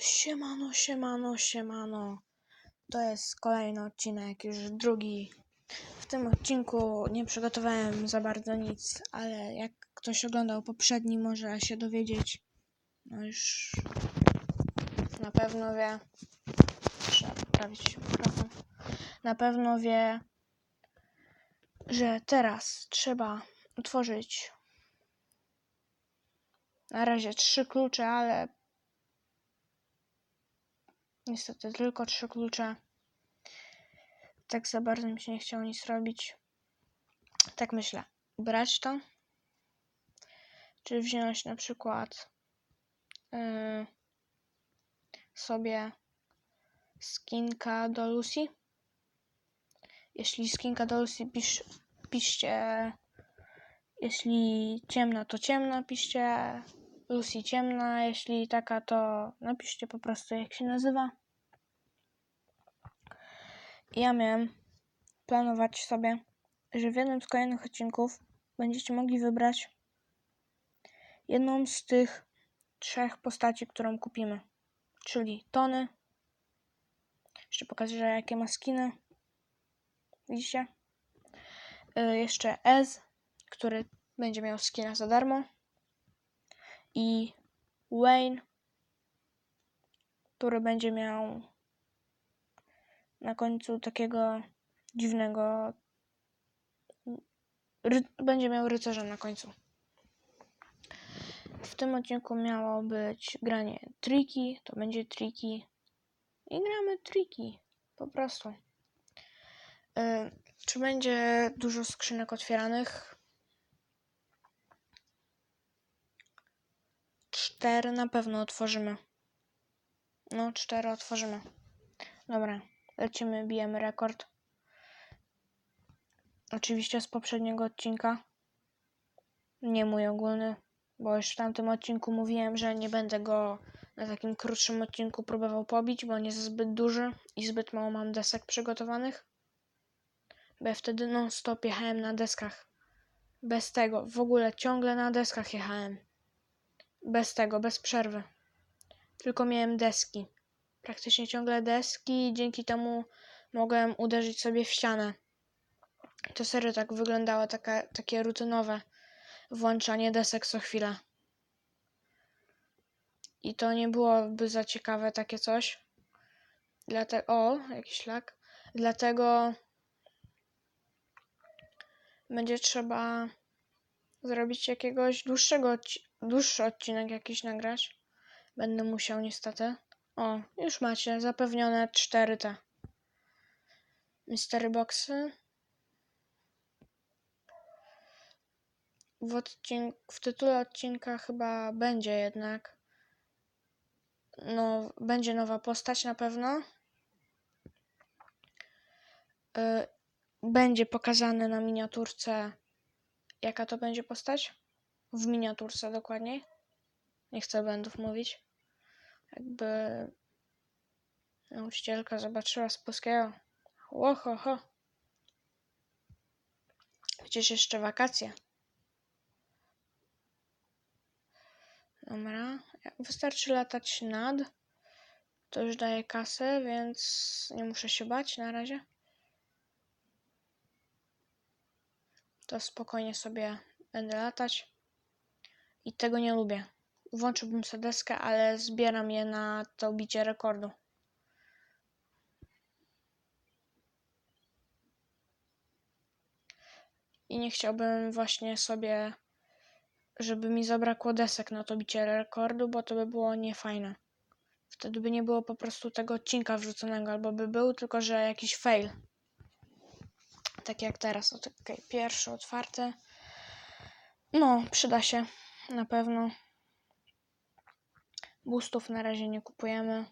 Siemano, siemano, siemano. To jest kolejny odcinek, już drugi. W tym odcinku nie przygotowałem za bardzo nic, ale jak ktoś oglądał poprzedni, może się dowiedzieć. No już na pewno wie. Trzeba poprawić mikrofon. Na pewno wie, że teraz trzeba utworzyć na razie trzy klucze, ale Niestety tylko trzy klucze. Tak za bardzo mi się nie chciało nic robić. Tak myślę. Brać to? Czy wziąć na przykład yy, sobie skinka do Lucy? Jeśli skinka do Lucy, pisz, piszcie. Jeśli ciemna, to ciemna, piszcie. Lucy ciemna, jeśli taka, to napiszcie po prostu jak się nazywa. Ja miałem planować sobie, że w jednym z kolejnych odcinków będziecie mogli wybrać jedną z tych trzech postaci, którą kupimy. Czyli Tony. Jeszcze pokażę, jakie ma skiny. Widzicie? Yy, jeszcze Ez, który będzie miał skina za darmo i Wayne, który będzie miał na końcu takiego dziwnego. będzie miał rycerza na końcu. W tym odcinku miało być granie triki, to będzie triki. I gramy triki. Po prostu. Yy, czy będzie dużo skrzynek otwieranych? Cztery na pewno otworzymy. No, cztery otworzymy. Dobra, lecimy, bijemy rekord. Oczywiście z poprzedniego odcinka. Nie mój ogólny, bo już w tamtym odcinku mówiłem, że nie będę go na takim krótszym odcinku próbował pobić, bo on jest zbyt duży i zbyt mało mam desek przygotowanych. Bo ja wtedy non stop jechałem na deskach. Bez tego, w ogóle ciągle na deskach jechałem. Bez tego, bez przerwy. Tylko miałem deski. Praktycznie ciągle deski i dzięki temu mogłem uderzyć sobie w ścianę. To serio tak wyglądało, taka, takie rutynowe włączanie desek co chwilę. I to nie byłoby za ciekawe takie coś. Dlatego, o, jakiś lak. Dlatego będzie trzeba zrobić jakiegoś dłuższego, dłuższy odcinek jakiś nagrać. Będę musiał niestety. O, już macie zapewnione 4 te mystery boxy. W, odcink w tytule odcinka chyba będzie jednak no, będzie nowa postać na pewno. Yy, będzie pokazane na miniaturce jaka to będzie postać. W miniaturce dokładniej. Nie chcę błędów mówić. Jakby nauczycielka zobaczyła z polskiego. Łoho, ho. Przecież jeszcze wakacje. Dobra. Wystarczy latać nad. To już daje kasę, więc nie muszę się bać na razie. To spokojnie sobie będę latać. I tego nie lubię. Włączyłbym deskę, ale zbieram je na to bicie rekordu. I nie chciałbym właśnie sobie, żeby mi zabrakło desek na to bicie rekordu, bo to by było niefajne. Wtedy by nie było po prostu tego odcinka wrzuconego, albo by był, tylko że jakiś fail. Tak jak teraz. O, okay, pierwszy otwarty. No, przyda się na pewno. Boostów na razie nie kupujemy.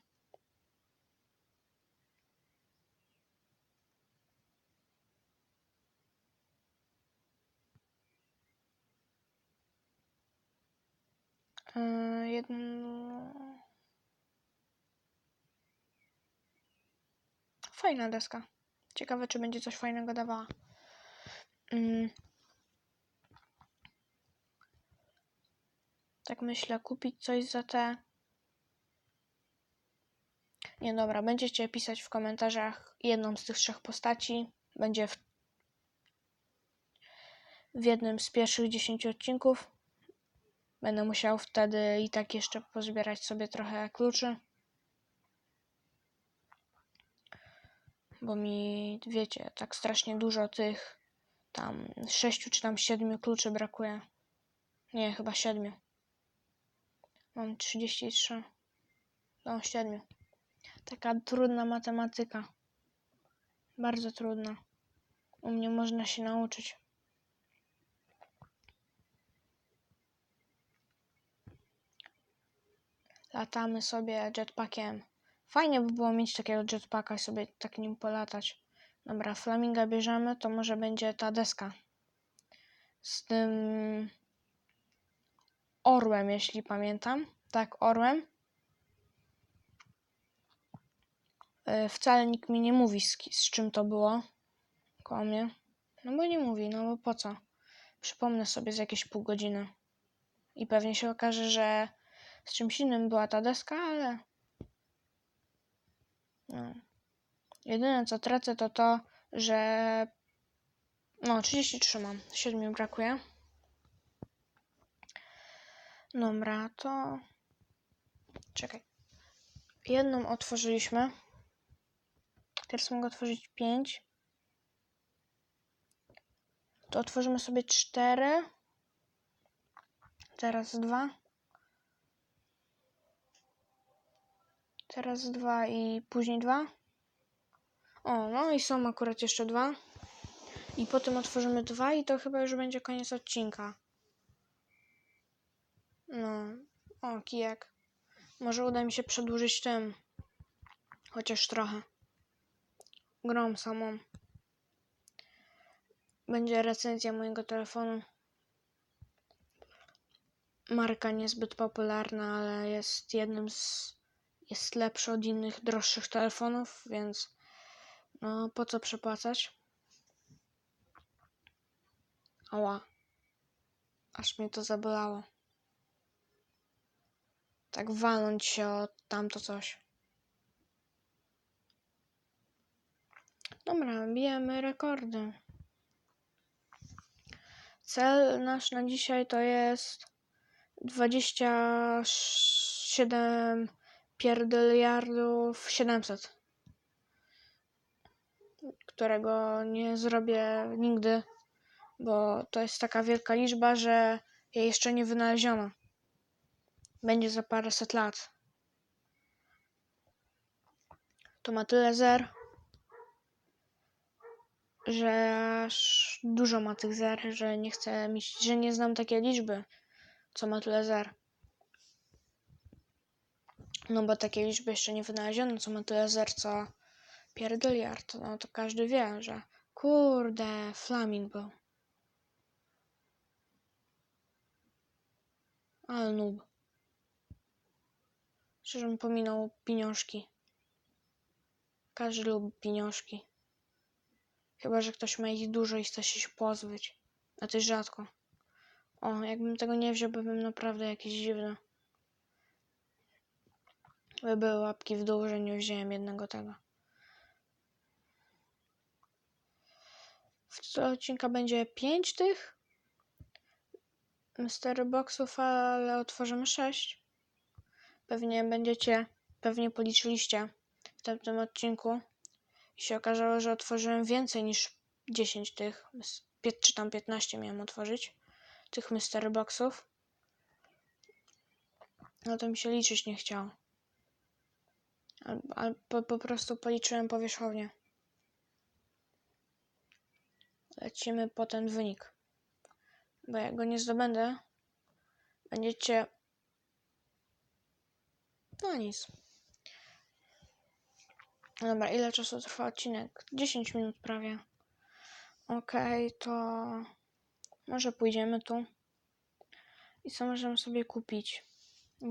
Yy, jedno... Fajna deska. Ciekawe, czy będzie coś fajnego dawała. Yy. Tak myślę, kupić coś za te Nie, dobra, będziecie pisać w komentarzach jedną z tych trzech postaci. Będzie w, w jednym z pierwszych 10 odcinków. Będę musiał wtedy i tak jeszcze pozbierać sobie trochę kluczy. Bo mi, wiecie, tak strasznie dużo tych tam sześciu czy tam siedmiu kluczy brakuje. Nie, chyba siedmiu. Mam 33. No, siedmiu. Taka trudna matematyka. Bardzo trudna. U mnie można się nauczyć. Latamy sobie jetpackiem. Fajnie by było mieć takiego jetpacka i sobie tak nim polatać. Dobra, flaminga bierzemy, to może będzie ta deska. Z tym orłem, jeśli pamiętam. Tak, orłem. Yy, Wcale nikt mi nie mówi, z, z czym to było. Kłamie. No bo nie mówi, no bo po co? Przypomnę sobie z jakieś pół godziny. I pewnie się okaże, że z czymś innym była ta deska, ale. No. Jedyne co tracę to to, że. No, 33 mam, 7 brakuje. Dobra, to. Czekaj. Jedną otworzyliśmy. Teraz mogę otworzyć 5. To otworzymy sobie 4. Teraz 2. Teraz 2 i później 2. O, no i są akurat jeszcze dwa. I potem otworzymy dwa i to chyba już będzie koniec odcinka. No, o, kijek. Może uda mi się przedłużyć tym. Chociaż trochę. Grom samą. Będzie recenzja mojego telefonu. Marka niezbyt popularna, ale jest jednym z. Jest lepszy od innych droższych telefonów, więc no po co przepłacać? Ała. Aż mnie to zabolało. Tak walnąć się o tamto coś. Dobra, bijemy rekordy. Cel nasz na dzisiaj to jest 27 pierdyliardów 700 którego nie zrobię nigdy, bo to jest taka wielka liczba, że jej jeszcze nie wynaleziono. Będzie za paręset lat. To ma tyle zer, że aż dużo ma tych zer, że nie chcę mieć, że nie znam takiej liczby, co ma tyle zer. No bo takiej liczby jeszcze nie wynaleziono, co ma tyle zer, co pierdyliard. No to każdy wie, że kurde, flaming był. Ale noob. Mi pominął pieniążki. Każdy lubi pieniążki. Chyba, że ktoś ma ich dużo i chce się pozbyć. A to jest rzadko. O, jakbym tego nie wziął, bym naprawdę jakiś dziwny. By były łapki w dół, że nie wziąłem jednego tego. W co odcinka będzie 5 tych mystery boxów, ale otworzymy 6. Pewnie będziecie, pewnie policzyliście w tamtym odcinku i się okazało, że otworzyłem więcej niż 10 tych, czy tam 15 miałem otworzyć, tych mystery boxów. No to mi się liczyć nie chciało. Albo po prostu policzyłem powierzchownie. Lecimy po ten wynik. Bo jak go nie zdobędę, będziecie. No nic. Dobra, ile czasu trwa odcinek? 10 minut prawie. Okej, to może pójdziemy tu. I co możemy sobie kupić?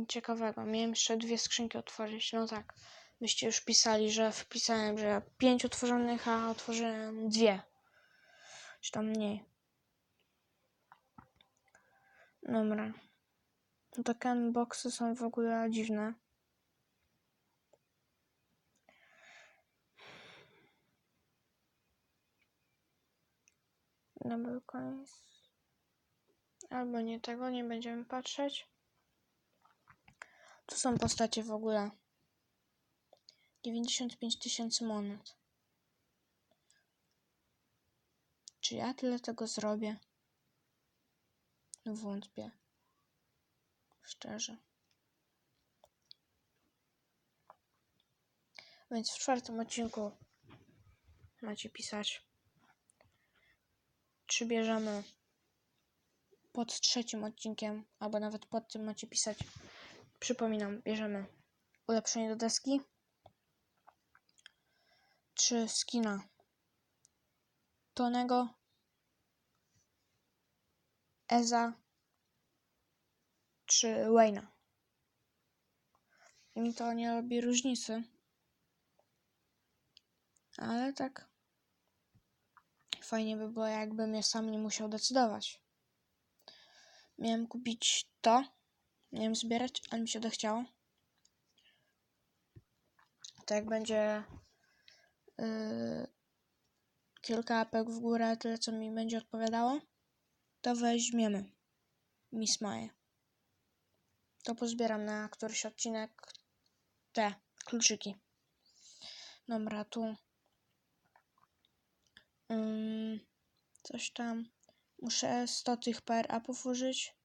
Ciekawego. Miałem jeszcze dwie skrzynki otworzyć. No tak. Byście już pisali, że wpisałem, że pięć otworzonych, a otworzyłem dwie. Czy tam mniej. Dobra. No boxy są w ogóle dziwne. Double coins. Albo nie tego, nie będziemy patrzeć. Tu są postacie w ogóle. 95 tysięcy monet. Czy ja tyle tego zrobię? No wątpię. Szczerze. Więc w czwartym odcinku macie pisać, czy bierzemy pod trzecim odcinkiem, albo nawet pod tym macie pisać. Przypominam, bierzemy ulepszenie do deski, czy skina Tonego, Eza, czy Wayna. Mi to nie robi różnicy. Ale tak. Fajnie by było, jakbym ja sam nie musiał decydować. Miałem kupić to. Miałem zbierać, ale mi się dochciało. To jak będzie yy, kilka apek w górę, tyle co mi będzie odpowiadało, to weźmiemy Miss Maję. To pozbieram na któryś odcinek te kluczyki. Dobra, tu Ym, coś tam. Muszę 100 tych power upów użyć.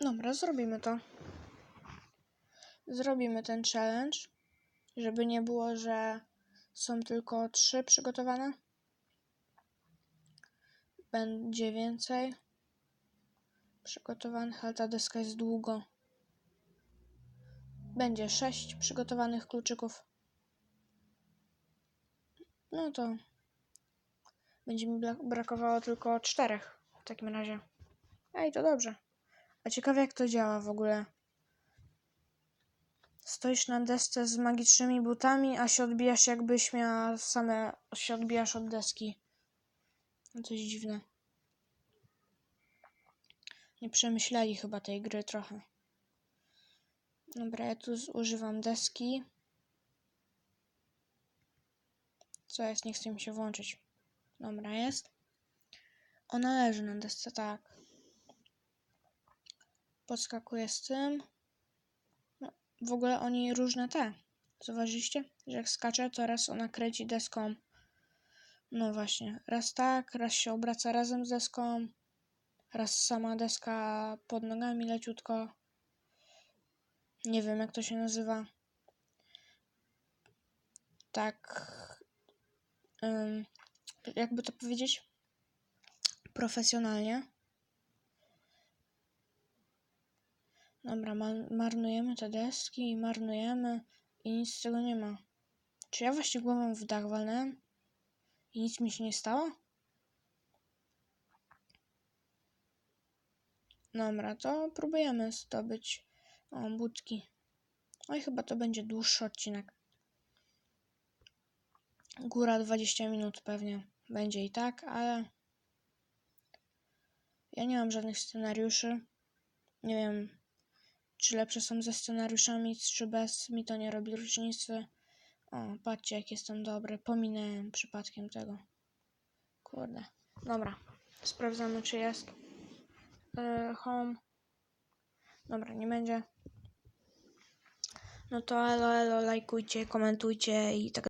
Dobra, zrobimy to. Zrobimy ten challenge, żeby nie było, że są tylko trzy przygotowane. Będzie więcej przygotowanych, ale ta deska jest długo. Będzie sześć przygotowanych kluczyków. No to będzie mi brakowało tylko czterech w takim razie. Ej, to dobrze. A ciekawe jak to działa w ogóle. Stoisz na desce z magicznymi butami, a się odbijasz jakbyś miała same... się odbijasz od deski. No coś dziwne. Nie przemyśleli chyba tej gry trochę. Dobra, ja tu używam deski. Co jest? Nie chce mi się włączyć. Dobra, jest. Ona leży na desce, tak. Podskakuje z tym. No, w ogóle oni różne te. Zauważyliście? Że jak skacze, to raz ona kręci deską. No właśnie. Raz tak, raz się obraca razem z deską. Raz sama deska pod nogami leciutko. Nie wiem, jak to się nazywa. Tak. ym, jakby to powiedzieć? Profesjonalnie. Dobra, ma- marnujemy te deski i marnujemy i nic z tego nie ma. Czy ja właśnie głową w dach walnąłem i nic mi się nie stało? Dobra, to próbujemy zdobyć o, budki. Oj, chyba to będzie dłuższy odcinek. Góra 20 minut pewnie będzie i tak, ale ja nie mam żadnych scenariuszy. Nie wiem, czy lepsze są ze scenariuszami, czy bez. Mi to nie robi różnicy. O, patrzcie, jak jestem dobry. Pominąłem przypadkiem tego. Kurde. Dobra. Sprawdzamy, czy jest. E, home. Dobra, nie będzie. No to elo, elo, lajkujcie, komentujcie i tak